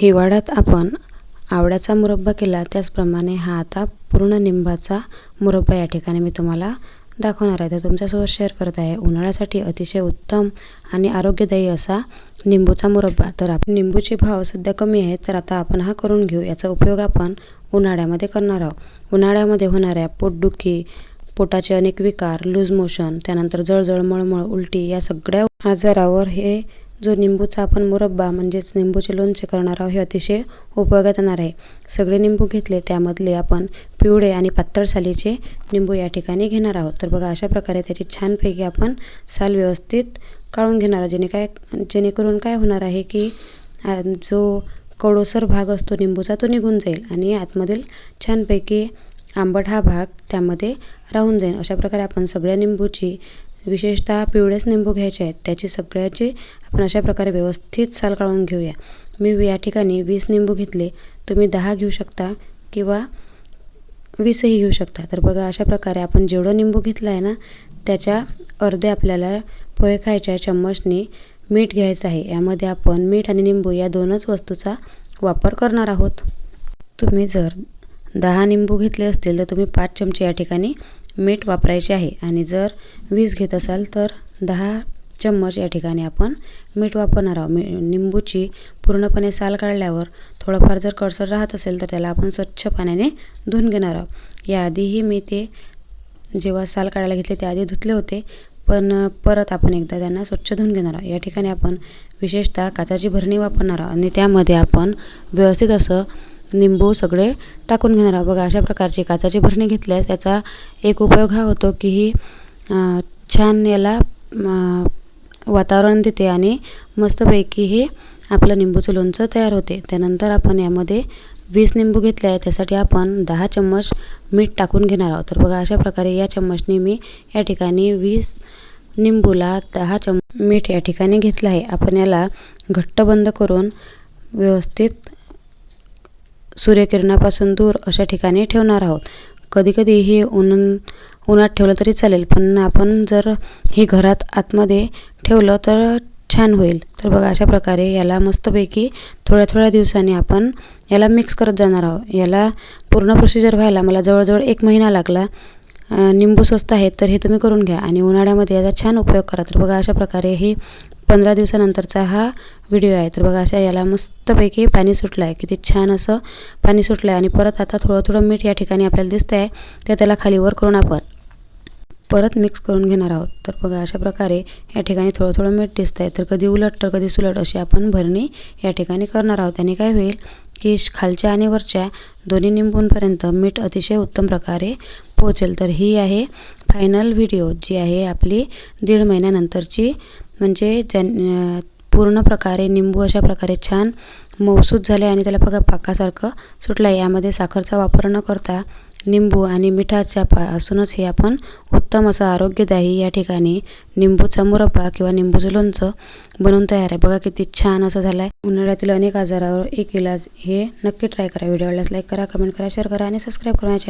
हिवाळ्यात आपण आवळ्याचा मुरब्बा केला. त्याचप्रमाणे हा आता पूर्ण निंबाचा मुरब्बा या ठिकाणी मी तुम्हाला दाखवणार आहे. तर तुमच्यासोबत शेअर करत आहे. उन्हाळ्यासाठी अतिशय उत्तम आणि आरोग्यदायी असा निंबूचा मुरब्बा. तर आपण निंबूचे भाव सध्या कमी आहेत तर आता आपण हा करून घेऊ. याचा उपयोग आपण उन्हाळ्यामध्ये करणार आहोत. उन्हाळ्यामध्ये होणाऱ्या पोटदुखी पोटाचे अनेक विकार लूज मोशन त्यानंतर जळजळ मळमळ उलटी या सगळ्या आजारावर हे जो निंबूचा आपण मुरब्बा म्हणजेच निंबूचे लोणचे करणार आहोत हे अतिशय उपयोगात येणार आहे. सगळे निंबू घेतले त्यामधले आपण पिवळे आणि पातळ सालीचे निंबू या ठिकाणी घेणार आहोत. तर बघा अशा प्रकारे त्याची छानपैकी आपण साल व्यवस्थित काढून घेणार आहोत. जेणे काय जेणेकरून काय होणार आहे की जो कडोसर भाग असतो निंबूचा तो निघून जाईल आणि आतमधील छानपैकी आंबट हा भाग त्यामध्ये राहून जाईल. अशा प्रकारे आपण सगळ्या निंबूची विशेषतः पिवळेच निंबू घ्यायचे आहेत. त्याची सगळ्याची आपण अशा प्रकारे व्यवस्थित साल काढून घेऊया. मी या ठिकाणी वीस निंबू घेतले. तुम्ही दहा घेऊ शकता किंवा वीसही घेऊ शकता. तर बघा अशा प्रकारे आपण जेवढं निंबू घेतलं आहे ना त्याच्या अर्धे आपल्याला पोहे खायच्या चम्मचने मीठ घ्यायचं आहे. यामध्ये आपण मीठ आणि निंबू या दोनच वस्तूचा वापर करणार आहोत. तुम्ही जर दहा निंबू घेतले असतील तर तुम्ही पाच चमचे या ठिकाणी मीठ वापरायचे आहे. आणि जर वीस घेत असाल तर दहा चम्मच या ठिकाणी आपण मीठ वापरणार आहोत. मी निंबूची पूर्णपणे साल काढल्यावर थोडंफार जर कडसर राहत असेल तर त्याला आपण स्वच्छ पाण्याने धुवून घेणार आहोत. याआधीही मी ते जेव्हा साल काढायला घेतले त्याआधी धुतले होते. पण परत आपण एकदा त्यांना स्वच्छ धुवून घेणार आहोत. या ठिकाणी आपण विशेषतः काचाची भरणी वापरणार आहोत. आणि त्यामध्ये आपण व्यवस्थित असं निंबू सगळे टाकून घेणार आहोत. बघा अशा प्रकारची काचाची भरणी घेतल्यास याचा एक उपयोग हा होतो की ही छान याला वातावरण देते आणि मस्तपैकी हे आपलं निंबूचं लोणचं तयार होते. त्यानंतर आपण यामध्ये वीस निंबू घेतले आहे त्यासाठी आपण दहा चम्मच मीठ टाकून घेणार आहोत. तर बघा अशा प्रकारे या चम्मचने मी या ठिकाणी वीस निंबूला दहा चम मीठ या ठिकाणी घेतलं आहे. आपण याला घट्ट बंद करून व्यवस्थित सूर्यकिरणापासून दूर अशा ठिकाणी ठेवणार आहोत. कधीकधी हे ऊन उन्हात ठेवलं तरी चालेल पण आपण जर हे घरात आतमध्ये ठेवलं तर छान होईल. तर बघा अशा प्रकारे याला मस्तपैकी थोड्या थोड्या दिवसांनी आपण याला मिक्स करत जाणार आहोत. याला पूर्ण प्रोसिजर व्हायला मला जवळजवळ एक महिना लागला. निंबू स्वस्त आहेत तर हे तुम्ही करून घ्या आणि उन्हाळ्यामध्ये याचा छान उपयोग करा. तर बघा अशा प्रकारे ही पंधरा दिवसानंतरचा हा व्हिडिओ आहे. तर बघा अशा याला मस्तपैकी पाणी सुटलं आहे. किती छान असं पाणी सुटलं आहे आणि परत आता थोडं थोडं मीठ या ठिकाणी आपल्याला दिसतं आहे तर त्याला खाली वर करून आपण परत मिक्स करून घेणार आहोत. तर बघा अशा प्रकारे या ठिकाणी थोडं थोडं मीठ दिसतं आहे तर कधी उलट तर कधी सुलट अशी आपण भरणी या ठिकाणी करणार आहोत. त्याने काय होईल की खालच्या आणि वरच्या दोन्ही निंबूंपर्यंत मीठ अतिशय उत्तम प्रकारे पोहोचेल. तर ही आहे फायनल व्हिडिओ जी आहे आपली दीड महिन्यानंतरची म्हणजे ज्या पूर्ण प्रकारे निंबू अशा प्रकारे छान मऊसूत झाले आणि त्याला बघा पाकासारखं सुटलं आहे यामध्ये साखरचा वापर न करता निंबू आणि मिठाच्या पासूनच हे आपण उत्तम असं आरोग्यदायी या ठिकाणी निंबूचा मुरब्बा किंवा निंबूचं लोणचं बनवून तयार आहे. बघा किती छान असं झालं आहे उन्हाळ्यातील अनेक आजारावर एक इलाज हे नक्की ट्राय करा. व्हिडिओ आवडल्यास लाईक करा कमेंट करा शेअर करा आणि सबस्क्राईब करा चॅनल